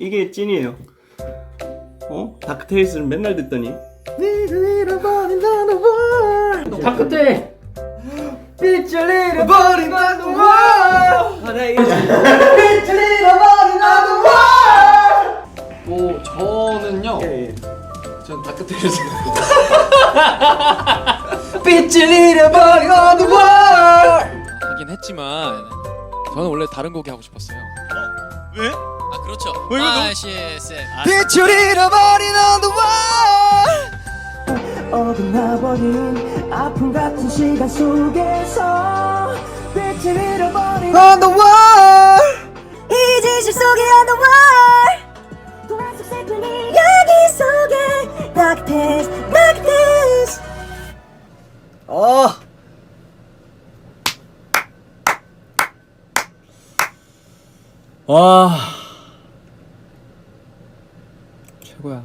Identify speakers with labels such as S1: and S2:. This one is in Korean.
S1: 이게 찐이에요. 어? 다크테일스를 맨날 듣더니
S2: 다크테
S1: 빛을 잃어버린 나도 하나 이거지
S2: 뭐 저는요
S1: 예, 예.
S2: 전 다크테일스
S1: 빛을 잃어버린 나도
S3: 하긴 했지만 저는 원래 다른 곡이 하고 싶었어요.
S4: 왜?
S3: 아 그렇죠.
S4: 왜, 왜, 너-
S3: 아시세.
S1: 빛을 잃어버린 나도 어긋나버린 아픔 같은 시간 속에서 빛을 잃어버린 On the wall
S5: 이제 실 속에 underworld 동화 속 슬픈 이야기 속에 darkness darkness
S1: 어. 와. 최고야.